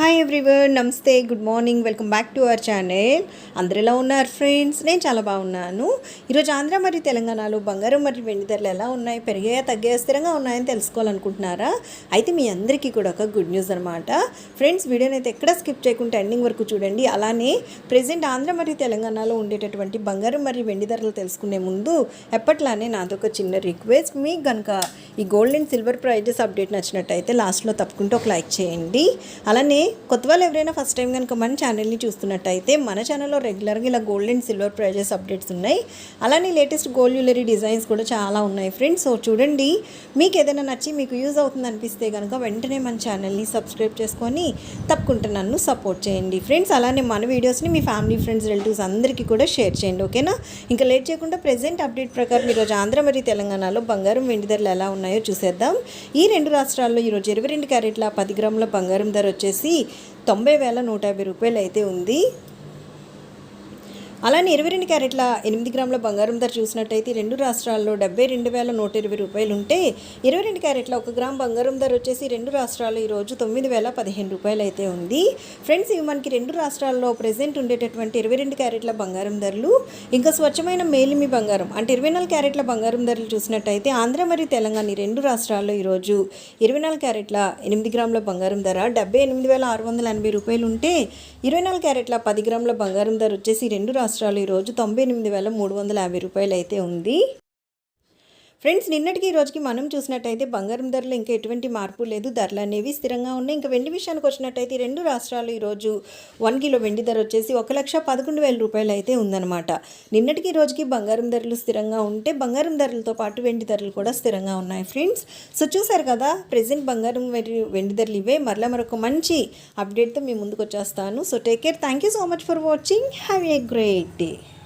Hi everyone నమస్తే good morning welcome back to our channel అందరు ఎలా ఉన్నారు ఫ్రెండ్స్ నేను చాలా బాగున్నాను. ఈరోజు ఆంధ్ర మరియు తెలంగాణలో బంగారం మరియు వెండి ధరలు ఎలా ఉన్నాయి పెరిగాయా తగ్గాయా స్థిరంగా ఉన్నాయని తెలుసుకోవాలనుకుంటున్నారా? అయితే మీ అందరికీ కూడా ఒక గుడ్ న్యూస్ అనమాట ఫ్రెండ్స్ వీడియోని అయితే ఎక్కడ స్కిప్ చేయకుండా ఎండింగ్ వరకు చూడండి. అలానే ప్రజెంట్ ఆంధ్ర మరియు తెలంగాణలో ఉండేటటువంటి బంగారం మరియు వెండి ధరలు తెలుసుకునే ముందు ఎప్పట్లానే నాదొక ఒక చిన్న రిక్వెస్ట్ మీకు కనుక ఈ gold and silver prizes update నచ్చినట్టయితే లాస్ట్లో తప్పకుండా ఒక లైక్ చేయండి. అలానే కొత్త వాళ్ళు ఎవరైనా ఫస్ట్ టైం కనుక మన ఛానల్ని చూస్తున్నట్టయితే మన ఛానల్లో రెగ్యులర్గా ఇలా gold and silver prizes updates ఉన్నాయి. అలానే లేటెస్ట్ గోల్డ్ జ్యువెలరీ డిజైన్స్ కూడా చాలా ఉన్నాయి ఫ్రెండ్స్ సో చూడండి మీకు ఏదైనా నచ్చి మీకు యూజ్ అవుతుంది అనిపిస్తే కనుక వెంటనే మన ఛానల్ని సబ్స్క్రైబ్ చేసుకొని తప్పకుండా నన్ను సపోర్ట్ చేయండి ఫ్రెండ్స్ అలానే మన వీడియోస్ని మీ ఫ్యామిలీ ఫ్రెండ్స్ రిలేటివ్స్ అందరికీ కూడా షేర్ చేయండి ఓకేనా ఇంకా లేట్ చేయకుండా ప్రెజెంట్ అప్డేట్ ప్రకారం ఈరోజు ఆంధ్ర మరియు తెలంగాణలో బంగారం వెండి ధరలు ఎలా ఉన్నాయో చూసేద్దాం. ఈ రెండు రాష్ట్రాల్లో ఈరోజు ఇరవై రెండు క్యారెట్ల పది గ్రాముల బంగారం ధర వచ్చేసి తొంభై వేల నూట యాభై రూపాయలు అయితే ఉంది. అలానే ఇరవై రెండు క్యారెట్ల ఎనిమిది గ్రాముల బంగారం ధర చూసినట్టయితే రెండు రాష్ట్రాల్లో డెబ్బై రెండు వేల నూట ఇరవై రూపాయలు ఉంటే ఇరవై రెండు క్యారెట్ల ఒక గ్రామ్ బంగారం ధర వచ్చేసి రెండు రాష్ట్రాల్లో ఈరోజు తొమ్మిది వేల పదిహేను రూపాయలు అయితే ఉంది. ఫ్రెండ్స్ ఇవి మనకి రెండు రాష్ట్రాల్లో ప్రజెంట్ ఉండేటటువంటి ఇరవై రెండు క్యారెట్ల బంగారం ధరలు ఇంకా స్వచ్ఛమైన మేలిమి బంగారం అంటే ఇరవై నాలుగు క్యారెట్ల బంగారం ధరలు చూసినట్టయితే ఆంధ్ర మరియు తెలంగాణ ఈ రెండు రాష్ట్రాల్లో ఈరోజు ఇరవై నాలుగు క్యారెట్ల ఎనిమిది గ్రాముల బంగారం ధర డెబ్బై ఎనిమిది వేల ఆరు వందల ఎనభై రూపాయలు ఉంటే ఇరవై నాలుగు క్యారెట్ల పది గ్రాముల బంగారం ధర వచ్చేసి రెండు రాష్ట్రాలు ఈరోజు తొంభై ఎనిమిది వేల మూడు వందల యాభై రూపాయలు అయితే ఉంది. ఫ్రెండ్స్ నిన్నటికి ఈ రోజుకి మనం చూసినట్టయితే బంగారం ధరలు ఇంకా ఎటువంటి మార్పు లేదు. ధరలు అనేవి స్థిరంగా ఉన్నాయి. ఇంకా వెండి విషయానికి వచ్చినట్టయితే ఈ రెండు రాష్ట్రాలు ఈరోజు వన్ కిలో వెండి ధర వచ్చేసి ఒక లక్ష పదకొండు వేల రూపాయలు అయితే ఉందన్నమాట. నిన్నటికి ఈ రోజుకి బంగారం ధరలు స్థిరంగా ఉంటే బంగారం ధరలతో పాటు వెండి ధరలు కూడా స్థిరంగా ఉన్నాయి ఫ్రెండ్స్. సో చూసారు కదా ప్రజెంట్ బంగారం మరియు వెండి ధరలు ఇవే. మరలా మరొక మంచి అప్డేట్తో మీ ముందుకు వచ్చేస్తాను. So take care thank you so much for watching have a great day